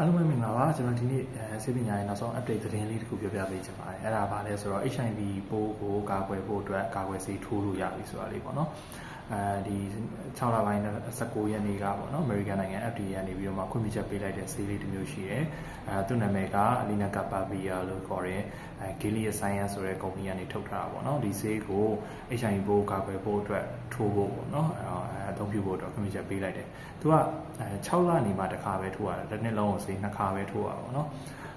အားလုံးပဲမင်္ဂလာပါကျွန်တော်ဒီနေ့အဲဆေးပညာရေးနောက်ဆုံး update သတင်းလေးတစ်ခုပြောပြပေးချင်ပါတယ်အဲ့ဒါဘာလဲဆိုတော့ HIV ပိုးကိုကာကွယ်ဖို့အတွက်ကာကွယ်ဆေးထိုးလို့ရပြီဆိုတာလေးပေါ့နော် အဲဒီ6လပိုင်း19ရက်နေ့ကပေါ့နော် American နိုင်ငံ FDA ကနေပြီးတော့မှခွင့်ပြုချက်ပေးလိုက်တဲ့ဆေးလေးတစ်မျိုးရှိတယ်အဲသူ့နာမည်က Alina Kapavia လို့ခေါ်တဲ့အဲ Gilead Science ဆိုတဲ့ကုမ္ပဏီကနေထုတ်ထားတာပေါ့နော်ဒီဆေးကို HIV ပိုးကာကွယ်ဖို့အတွက်ထိုးဖို့ပေါ့နော်အဲအသုံးပြုဖို့အတွက်ခွင့်ပြုချက်ပေးလိုက်တယ်သူကအဲ6လနေမှတစ်ခါပဲထိုးရတယ်တစ်နှစ်လုံးကိုဆေးနှစ်ခါပဲထိုးရပါပေါ့နော်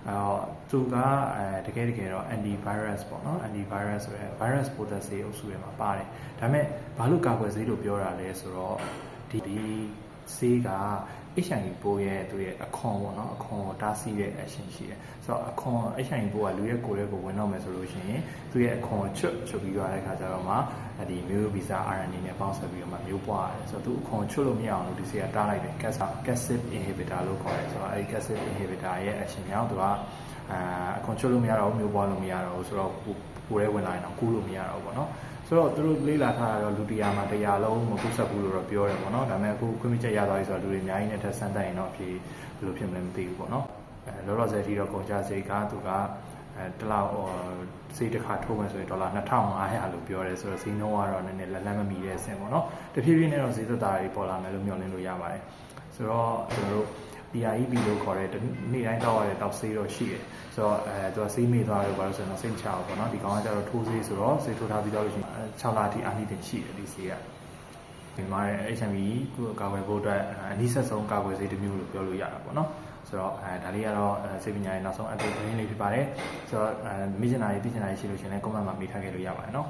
အဲတော့သူကအဲတကယ်တကယ်တော့ anti virus ပေါ့နော် anti virus ဆိုရဲ virus ပိုးသက်ဆေးအုပ်စုထဲမှာပါတယ်ဒါပေမဲ့ဘာလို့ကာကွယ်ဆေးလို့ပြောတာလဲဆိုတော့ဒီဒီဆေးက HIV ပိုးရဲ့သူရဲ့အခွန်ပေါ့နော်အခွန်ကိုတားဆီးတဲ့ action ရှိတယ်ဆိုတော့အခွန် HIV ပိုးကလူရဲ့ကိုယ်ရဲ့ကိုဝင်တော့မယ်ဆိုလို့ရှိရင်သူရဲ့အခွန်ကိုချွတ်ချွတ်ပြီးသွားတဲ့ခါကျတော့မှဒီမျိုးဗီဇ RNA နဲ့ပေါင်းစပ်ပြီးတော့မှမျိုးပွားရတယ်ဆိုတော့သူအခွန်ချွတ်လို့မရအောင်လို့ဒီဆေးကတားလိုက်တယ် capsid inhibitor လို့ခေါ်တယ်ဆိုတော့အဲဒီ capsid inhibitor ရဲ့ action ကြောင့်သူကအာအခွန်ချွတ်လို့မရတော့ဘူးမျိုးပွားလို့မရတော့ဘူးဆိုတော့ကိုယ်ရဲ့ဝင်လာရင်တော့ကူးလို့မရတော့ဘူးပေါ့နော်ဆိုတော့သူတို့လေးလာထားတာတော့လူတရားမှာတရားလုံးမကူးဆက်ဘူးလို့တော့ပြောတယ်ပေါ့နော်ဒါပေမဲ့အခုခွင့်ပြုချက်ရသွားပြီဆိုတော့လူတွေအများကြီးနဲ့ထပ်ဆန်းတက်ရင်တော့အဖြေဘယ်လိုဖြစ်မလဲမသိဘူးပေါ့နော်အဲလောလောဆယ်အထိတော့ကုန်ကြစိတ်ကသူကအဲတလောက်စေးတစ်ခါထိုးမယ်ဆိုရင်ဒေါ်လာ2500လို့ပြောတယ်ဆိုတော့ဈေးနှုန်းကတော့နည်းနည်းလက်လက်မမီတဲ့အဆင့်ပေါ့နော်တဖြည်းဖြည်းနဲ့တော့ဈေးသက်သာတွေပေါ်လာမယ်လို့မျှော်လင့်လို့ရပါတယ်ဆိုတော့ကျွန်တော်တို့ PREP လို့ခေါ်တဲ့နေ့တိုင်းတောက်ရတဲ့တောက်ဆေးတော့ရှိတယ်ဆိုတော့အဲသူကဆေးမေးသွားတယ်ဘာလို့ဆိုတော့စိတ်ချအောင်ပေါ့နော်ဒီကောင်ကကျတော့ထိုးဆေးဆိုတော့ဆေးထိုးထားပြီးတော့လို့ရှိရင်6လအထိအာနိသင်ရှိတယ်ဒီဆေးကဒီမှာ HIV ကိုကာကွယ်ဖို့အတွက်အနည်းဆက်ဆုံးကာကွယ်ဆေးတစ်မျိုးလို့ပြောလို့ရတာပေါ့နော်ဆိုတော့အဲဒါလေးကတော့ဆေးပညာရေးနောက်ဆုံး update သတင်းလေးဖြစ်ပါတယ်ဆိုတော့အဲမိချင်တာရေးသိချင်တာရေးရှိလို့ရှိရင်လည်း comment မှာမေးထားခဲ့လို့ရပါတယ်နော်